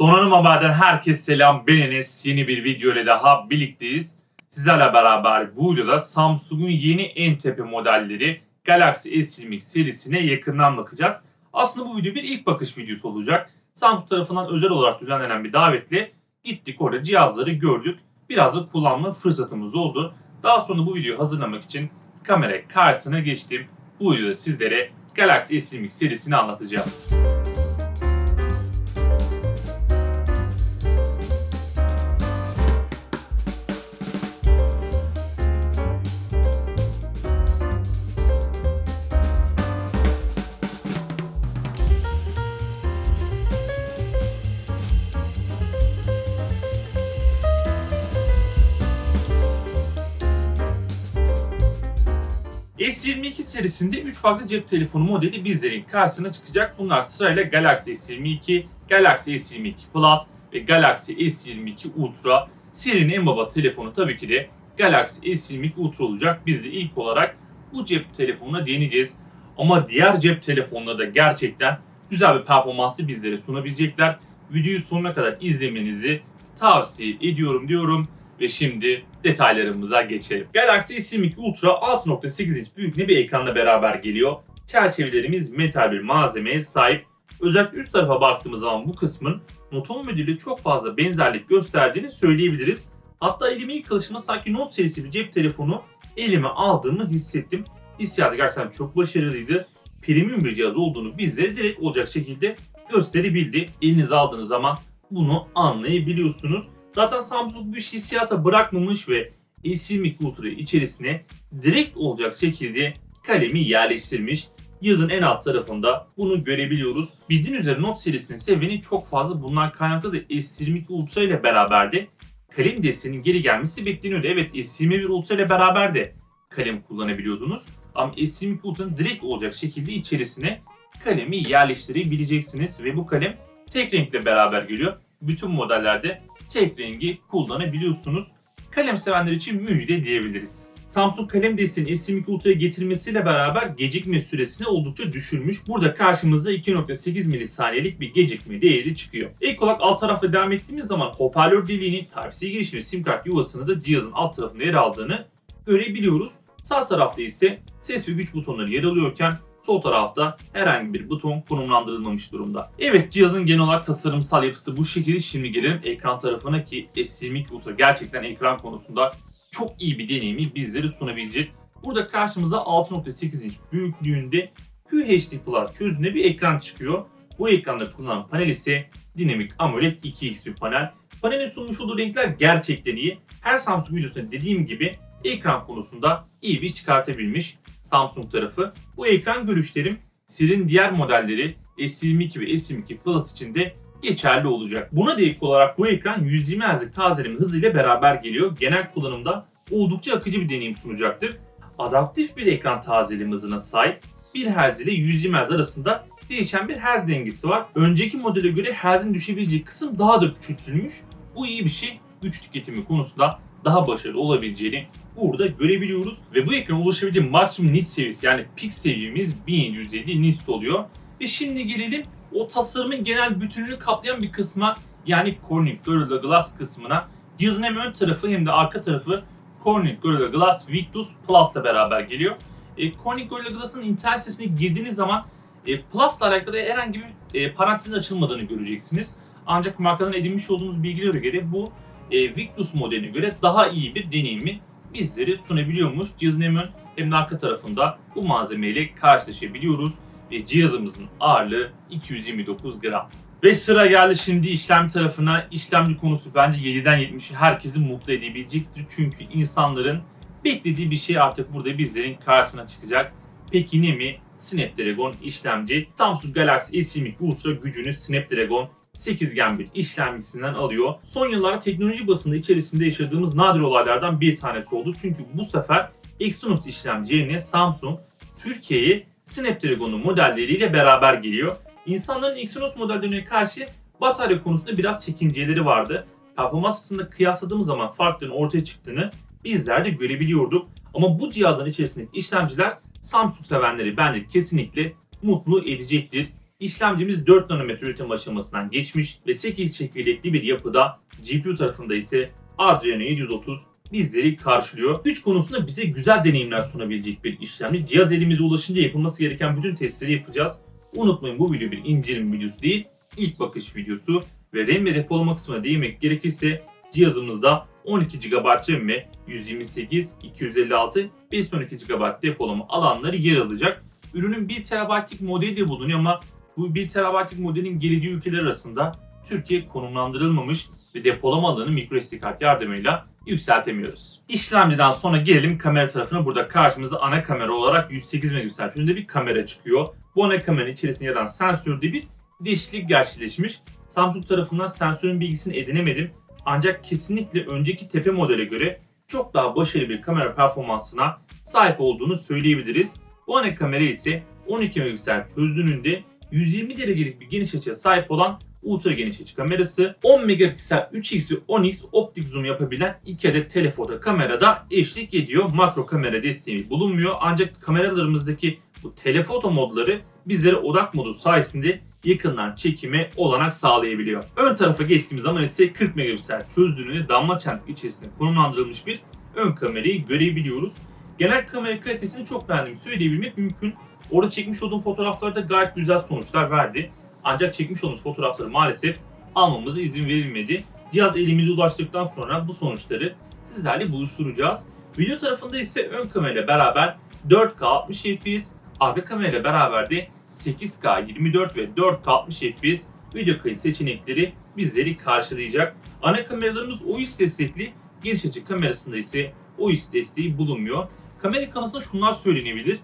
Donanım Haber'den herkese selam. Ben Enes. Yeni bir video ile daha birlikteyiz. Sizlerle beraber bu videoda Samsung'un yeni en tepe modelleri Galaxy S22 serisine yakından bakacağız. Aslında bu video bir ilk bakış videosu olacak. Samsung tarafından özel olarak düzenlenen bir davetle gittik orada cihazları gördük. Biraz da kullanma fırsatımız oldu. Daha sonra bu videoyu hazırlamak için kamera karşısına geçtim. Bu videoda sizlere Galaxy S22 serisini anlatacağım. S22 serisinde 3 farklı cep telefonu modeli bizlerin karşısına çıkacak. Bunlar sırayla Galaxy S22, Galaxy S22 Plus ve Galaxy S22 Ultra. Serinin en baba telefonu tabii ki de Galaxy S22 Ultra olacak. Biz de ilk olarak bu cep telefonuna değineceğiz. Ama diğer cep telefonları da gerçekten güzel bir performansı bizlere sunabilecekler. Videoyu sonuna kadar izlemenizi tavsiye ediyorum diyorum. Ve şimdi detaylarımıza geçelim. Galaxy S22 Ultra 6.8 inç büyüklüğünde bir ekranla beraber geliyor. Çerçevelerimiz metal bir malzemeye sahip. Özellikle üst tarafa baktığımız zaman bu kısmın Note modeliyle çok fazla benzerlik gösterdiğini söyleyebiliriz. Hatta elime ilk alışıma sanki Note serisi bir cep telefonu elime aldığımı hissettim. Hissiyatı gerçekten çok başarılıydı. Premium bir cihaz olduğunu bizlere direkt olacak şekilde gösterebildi. Elinize aldığınız zaman bunu anlayabiliyorsunuz. Zaten Samsung bir hissiyata bırakmamış ve S22 Ultra içerisine direkt olacak şekilde kalemi yerleştirmiş. Yazın en alt tarafında bunu görebiliyoruz. Bildiğiniz üzere Note serisinin seveni çok fazla. Bundan kaynaklı da S22 Ultra ile beraber de kalem desteğinin geri gelmesi bekleniyordu. Evet S21 Ultra ile beraber de kalem kullanabiliyordunuz. Ama S22 Ultra'nın direkt olacak şekilde içerisine kalemi yerleştirebileceksiniz. Ve bu kalem tek renkle beraber geliyor. Bütün modellerde tek rengi kullanabiliyorsunuz. Kalem sevenler için müjde diyebiliriz. Samsung kalem desteğinin S22 Ultra'ya getirmesiyle beraber gecikme süresini oldukça düşürmüş. Burada karşımızda 2.8 milisaniyelik bir gecikme değeri çıkıyor. İlk olarak alt tarafta devam ettiğimiz zaman hoparlör deliğinin Type-C girişi ve sim kart yuvasını da cihazın alt tarafında yer aldığını görebiliyoruz. Sağ tarafta ise ses ve güç butonları yer alıyorken Sol tarafta herhangi bir buton konumlandırılmamış durumda. Evet cihazın genel olarak tasarımsal yapısı bu şekilde. Şimdi gelelim ekran tarafına ki S22 Ultra gerçekten ekran konusunda çok iyi bir deneyimi bizlere sunabilecek. Burada karşımıza 6.8 inç büyüklüğünde QHD Plus çözünürlüğünde bir ekran çıkıyor. Bu ekranda kullanılan panel ise Dynamic AMOLED 2X bir panel. Panelin sunmuş olduğu renkler gerçekten iyi. Her Samsung videosunda dediğim gibi ekran konusunda iyi bir çıkartabilmiş Samsung tarafı. Bu ekran görüşlerim Sir'in diğer modelleri S22 ve S22 Plus için de geçerli olacak. Buna da ek olarak bu ekran 120 Hz'lik tazeleme hızıyla beraber geliyor. Genel kullanımda oldukça akıcı bir deneyim sunacaktır. Adaptif bir ekran tazeleme hızına sahip 1 Hz ile 120 Hz arasında değişen bir Hz dengesi var. Önceki modele göre Hz'in düşebileceği kısım daha da küçültülmüş. Bu iyi bir şey. Güç tüketimi konusunda daha başarılı olabileceğini burada görebiliyoruz. Ve bu ekran ulaşabildiği maksimum nit seviyesi yani pik seviyemiz 1750 nits oluyor. Ve şimdi gelelim o tasarımın genel bütününü kaplayan bir kısma yani Corning Gorilla Glass kısmına. Cihazın hem ön tarafı hem de arka tarafı Corning Gorilla Glass Victus Plus ile beraber geliyor. E, Corning Gorilla Glass'ın internet sitesine girdiğiniz zaman e, Plus ile alakalı herhangi bir e, parantezin açılmadığını göreceksiniz. Ancak markadan edinmiş olduğumuz bilgilere göre bu e, Victus modeline göre daha iyi bir deneyimi bizlere sunabiliyormuş. Cihazın hem ön hem de arka tarafında bu malzemeyle karşılaşabiliyoruz ve cihazımızın ağırlığı 229 gram. Ve sıra geldi şimdi işlem tarafına. İşlemci konusu bence 7'den 70'i herkesi mutlu edebilecektir. Çünkü insanların beklediği bir şey artık burada bizlerin karşısına çıkacak. Peki ne mi? Snapdragon işlemci. Samsung Galaxy S22 Ultra gücünü Snapdragon 8 Gen bir işlemcisinden alıyor. Son yıllarda teknoloji basını içerisinde yaşadığımız nadir olaylardan bir tanesi oldu. Çünkü bu sefer Exynos işlemci yerine Samsung Türkiye'ye Snapdragon'un modelleriyle beraber geliyor. İnsanların Exynos modellerine karşı batarya konusunda biraz çekinceleri vardı. Performans açısından kıyasladığımız zaman farkların ortaya çıktığını bizler de görebiliyorduk. Ama bu cihazın içerisindeki işlemciler Samsung sevenleri bence kesinlikle mutlu edecektir. İşlemcimiz 4 nanometre üretim aşamasından geçmiş ve 8 çekirdekli bir yapıda GPU tarafında ise Adreno 730 bizleri karşılıyor. Güç konusunda bize güzel deneyimler sunabilecek bir işlemci. Cihaz elimize ulaşınca yapılması gereken bütün testleri yapacağız. Unutmayın bu video bir inceleme videosu değil, ilk bakış videosu ve RAM ve depolama kısmına değinmek gerekirse cihazımızda 12 GB RAM ve 128, 256, 512 GB depolama alanları yer alacak. Ürünün 1 TB'lik modeli de bulunuyor ama bu 1 TB'lik modelin geleceği ülkeler arasında Türkiye konumlandırılmamış ve depolama alanı microSD kart yardımıyla yükseltemiyoruz. İşlemciden sonra gelelim kamera tarafına. Burada karşımıza ana kamera olarak 108 megapiksel çözünürlüğünde bir kamera çıkıyor. Bu ana kameranın içerisinde yer alan sensörde bir değişiklik gerçekleşmiş. Samsung tarafından sensörün bilgisini edinemedim. Ancak kesinlikle önceki tepe modele göre çok daha başarılı bir kamera performansına sahip olduğunu söyleyebiliriz. Bu ana kamera ise 12 megapiksel çözünürlüğünde 120 derecelik bir geniş açıya sahip olan ultra geniş açı kamerası, 10 megapiksel 3x ve 10x optik zoom yapabilen 2 adet telefoto kamerada eşlik ediyor. Makro kamera desteği bulunmuyor ancak kameralarımızdaki bu telefoto modları bizlere odak modu sayesinde yakından çekime olanak sağlayabiliyor. Ön tarafa geçtiğimiz zaman ise 40 megapiksel çözünürlüğünde damla çentik içerisinde konumlandırılmış bir ön kamerayı görebiliyoruz. Genel kamera kalitesini çok beğendim söyleyebilmek mümkün. Orada çekmiş olduğum fotoğraflarda gayet güzel sonuçlar verdi. Ancak çekmiş olduğumuz fotoğrafları maalesef almamıza izin verilmedi. Cihaz elimize ulaştıktan sonra bu sonuçları sizlerle buluşturacağız. Video tarafında ise ön kamerayla beraber 4K 60 FPS, arka kamerayla beraber de 8K 24 ve 4K 60 FPS video kayıt seçenekleri bizleri karşılayacak. Ana kameralarımız OIS destekli, geniş açı kamerasında ise OIS desteği bulunmuyor. Kamera konusunda şunlar söylenebilir.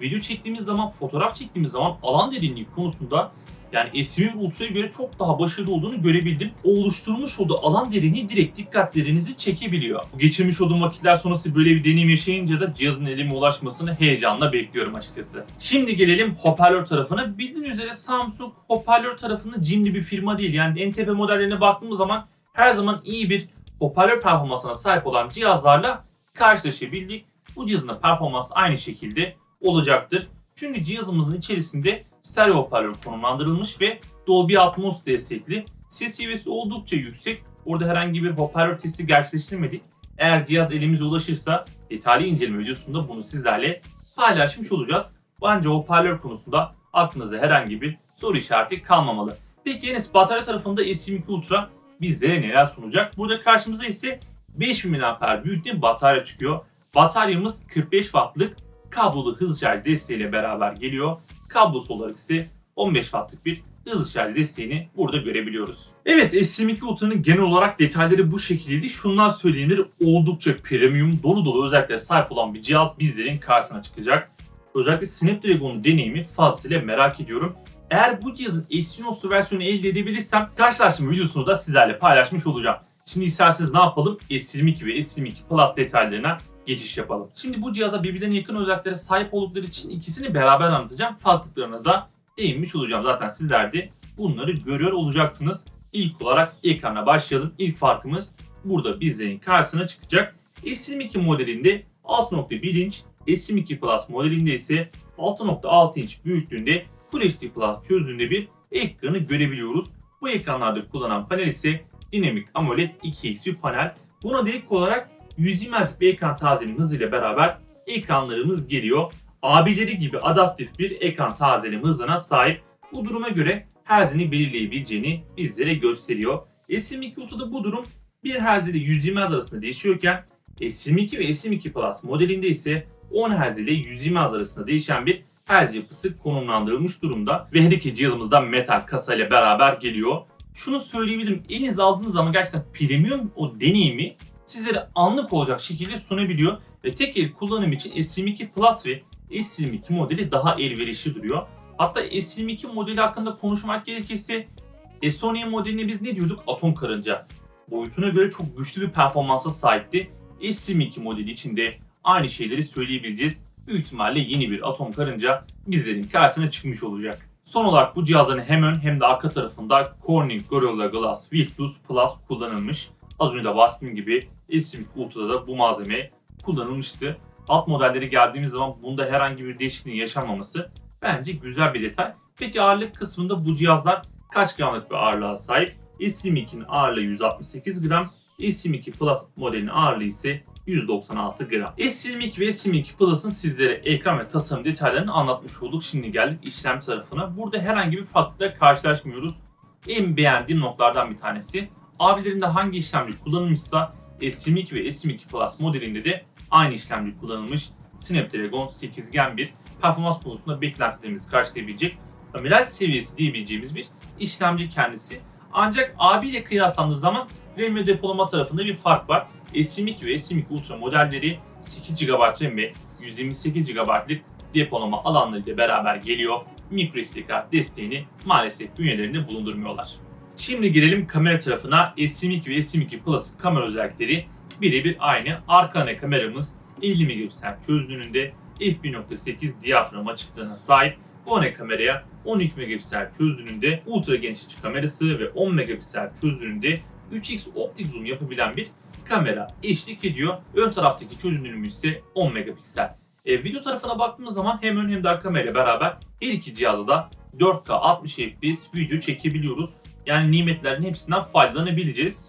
Video çektiğimiz zaman, fotoğraf çektiğimiz zaman alan derinliği konusunda yani S21 Ultra'ya göre çok daha başarılı olduğunu görebildim. O oluşturmuş olduğu alan derinliği direkt dikkatlerinizi çekebiliyor. Bu geçirmiş olduğum vakitler sonrası böyle bir deneyim yaşayınca da cihazın elime ulaşmasını heyecanla bekliyorum açıkçası. Şimdi gelelim hoparlör tarafına. Bildiğiniz üzere Samsung hoparlör tarafında cimri bir firma değil. Yani en tepe modellerine baktığımız zaman her zaman iyi bir hoparlör performansına sahip olan cihazlarla karşılaşabildik. Bu cihazın da performansı aynı şekilde olacaktır. Çünkü cihazımızın içerisinde stereo hoparlör konumlandırılmış ve Dolby Atmos destekli. Ses seviyesi oldukça yüksek. Orada herhangi bir hoparlör testi gerçekleştirmedik. Eğer cihaz elimize ulaşırsa detaylı inceleme videosunda bunu sizlerle paylaşmış olacağız. Bence hoparlör konusunda aklınızda herhangi bir soru işareti kalmamalı. Peki Enes batarya tarafında S22 Ultra bizlere neler sunacak? Burada karşımıza ise 5000 mAh büyüklüğünde batarya çıkıyor. Bataryamız 45 wattlık kablolu hızlı şarj desteğiyle beraber geliyor. Kablosu olarak ise 15 wattlık bir hızlı şarj desteğini burada görebiliyoruz. Evet S22 Ultra'nın genel olarak detayları bu şekildeydi. Şunlar söylenir oldukça premium dolu dolu özelliklere sahip olan bir cihaz bizlerin karşısına çıkacak. Özellikle Snapdragon deneyimi fazlasıyla merak ediyorum. Eğer bu cihazın Exynos'lu versiyonu elde edebilirsem karşılaştırma videosunu da sizlerle paylaşmış olacağım. Şimdi isterseniz ne yapalım? S22 ve S22 Plus detaylarına geçiş yapalım. Şimdi bu cihaza birbirlerine yakın özelliklere sahip oldukları için ikisini beraber anlatacağım. Farklılıklarına da değinmiş olacağım. Zaten sizler de bunları görüyor olacaksınız. İlk olarak ekrana başlayalım. İlk farkımız burada bizlerin karşısına çıkacak. S22 modelinde 6.1 inç, S22 Plus modelinde ise 6.6 inç büyüklüğünde Full HD Plus çözünürlüğünde bir ekranı görebiliyoruz. Bu ekranlarda kullanılan panel ise Dynamic AMOLED 2X bir panel. Buna da olarak 120 Hz bir ekran tazeleme hızıyla beraber ekranlarımız geliyor. Abileri gibi adaptif bir ekran tazeleme hızına sahip. Bu duruma göre Hz'ini belirleyebileceğini bizlere gösteriyor. S22 Ultra'da bu durum 1 Hz ile 120 Hz arasında değişiyorken S22 ve S22 Plus modelinde ise 10 Hz ile 120 Hz arasında değişen bir Hz yapısı konumlandırılmış durumda ve her iki cihazımızda metal kasa ile beraber geliyor. Şunu söyleyebilirim, elinize aldığınız zaman gerçekten premium o deneyimi sizlere anlık olacak şekilde sunabiliyor ve tek el kullanım için S22 Plus ve S22 modeli daha elverişli duruyor. Hatta S22 modeli hakkında konuşmak gerekirse S10 modeline biz ne diyorduk? Atom karınca. Boyutuna göre çok güçlü bir performansa sahipti. S22 modeli için de aynı şeyleri söyleyebileceğiz. Büyük ihtimalle yeni bir atom karınca bizlerin karşısına çıkmış olacak. Son olarak bu cihazların hem ön hem de arka tarafında Corning Gorilla Glass Victus Plus kullanılmış. Az önce de bahsettiğim gibi S22 Ultra'da da bu malzeme kullanılmıştı. Alt modelleri geldiğimiz zaman bunda herhangi bir değişikliğin yaşanmaması bence güzel bir detay. Peki ağırlık kısmında bu cihazlar kaç gramlık bir ağırlığa sahip? S22'nin ağırlığı 168 gram, S22 Plus modelinin ağırlığı ise 196 gram. S22 ve S22 Plus'ın sizlere ekran ve tasarım detaylarını anlatmış olduk. Şimdi geldik işlem tarafına. Burada herhangi bir farklılıkla karşılaşmıyoruz. En beğendiğim noktalardan bir tanesi. Abilerinde hangi işlemci kullanılmışsa S22 ve S22 Plus modelinde de aynı işlemci kullanılmış. Snapdragon 8 Gen 1 performans konusunda beklentilerimizi karşılayabilecek amiral seviyesi diyebileceğimiz bir işlemci kendisi. Ancak AB ile kıyaslandığı zaman RAM ve depolama tarafında bir fark var. S22 ve S22 Ultra modelleri 8 GB RAM ve 128 GB'lık depolama alanlarıyla beraber geliyor. MicroSD kart desteğini maalesef bünyelerinde bulundurmuyorlar. Şimdi gelelim kamera tarafına. S22 ve S22 Plus'ın kamera özellikleri birebir aynı. Arka ana kameramız 50 megapiksel çözünürlüğünde f1.8 diyafram açıklığına sahip. Bu ana kameraya 12 megapiksel çözünürlüğünde ultra geniş açı kamerası ve 10 megapiksel çözünürlüğünde 3x optik zoom yapabilen bir kamera eşlik ediyor. Ön taraftaki çözünürlüğümüz ise 10 megapiksel. E, video tarafına baktığımız zaman hem ön hem de arka kamera beraber her iki cihazda da 4K 60 FPS video çekebiliyoruz. Yani nimetlerin hepsinden faydalanabileceğiz.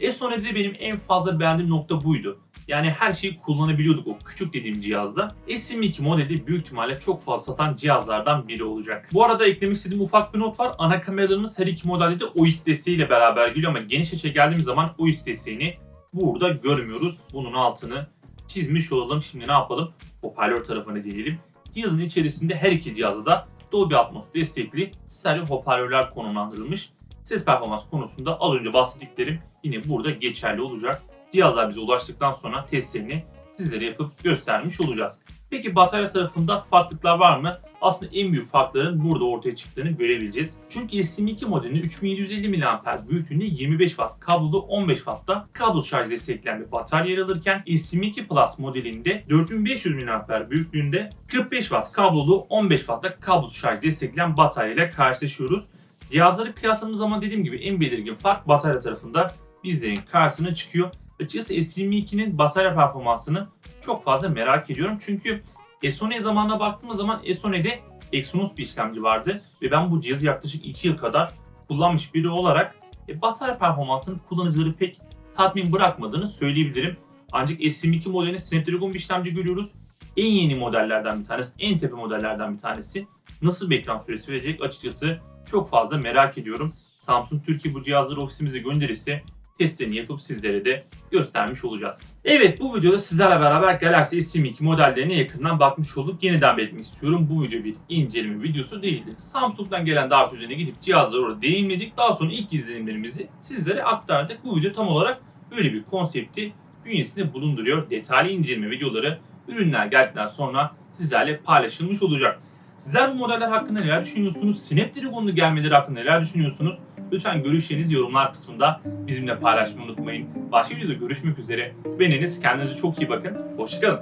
S10'de benim en fazla beğendiğim nokta buydu. Yani her şeyi kullanabiliyorduk o küçük dediğim cihazda. S22 modeli büyük ihtimalle çok fazla satan cihazlardan biri olacak. Bu arada eklemek istediğim ufak bir not var. Ana kameralarımız her iki modelde de OIS desteğiyle beraber geliyor ama geniş açıya geldiğimiz zaman OIS desteğini burada görmüyoruz. Bunun altını çizmiş olalım. Şimdi ne yapalım? Hoparlör tarafına değinelim. Cihazın içerisinde her iki cihazda da Dolby Atmos destekli stereo hoparlörler konumlandırılmış. Ses performans konusunda az önce bahsettiklerim yine burada geçerli olacak. Cihazlar bize ulaştıktan sonra testlerini sizlere yapıp göstermiş olacağız. Peki batarya tarafında farklılıklar var mı? Aslında en büyük farkların burada ortaya çıktığını görebileceğiz. Çünkü S22 modelinin 3750 mAh büyüklüğünde 25 Watt, kablolu 15 Watt'ta kablo şarj destekleyen bir batarya yer alırken S22 Plus modelinde 4500 mAh büyüklüğünde 45 Watt kablolu 15 Watt'ta kablosuz şarj destekleyen batarya ile karşılaşıyoruz. Cihazları kıyasladığımız zaman dediğim gibi en belirgin fark batarya tarafında bizlerin karşısına çıkıyor. Açıkçası S22'nin batarya performansını çok fazla merak ediyorum. Çünkü S10 zamanına baktığımız zaman S10'de Exynos bir işlemci vardı ve ben bu cihazı yaklaşık 2 yıl kadar kullanmış biri olarak e, batarya performansının kullanıcıları pek tatmin bırakmadığını söyleyebilirim. Ancak S22 modelinde Snapdragon bir işlemci görüyoruz. En yeni modellerden bir tanesi, en tepe modellerden bir tanesi. Nasıl bir ekran süresi verecek açıkçası çok fazla merak ediyorum. Samsung Türkiye bu cihazları ofisimize gönderirse testlerini yapıp sizlere de göstermiş olacağız. Evet bu videoda sizlerle beraber Galaxy S22 modellerine yakından bakmış olduk. Yeniden belirtmek istiyorum bu video bir inceleme videosu değildir. Samsung'dan gelen davet üzerine gidip cihazları orada deneyimledik. Daha sonra ilk izlenimlerimizi sizlere aktardık. Bu video tam olarak böyle bir konsepti bünyesinde bulunduruyor. Detaylı inceleme videoları ürünler geldikten sonra sizlerle paylaşılmış olacak. Sizler bu modeller hakkında neler düşünüyorsunuz? Snapdragon'lu gelmeleri hakkında neler düşünüyorsunuz? Lütfen görüşlerinizi yorumlar kısmında bizimle paylaşmayı unutmayın. Başka videoda görüşmek üzere. Beniniz kendinize çok iyi bakın. Hoşçakalın.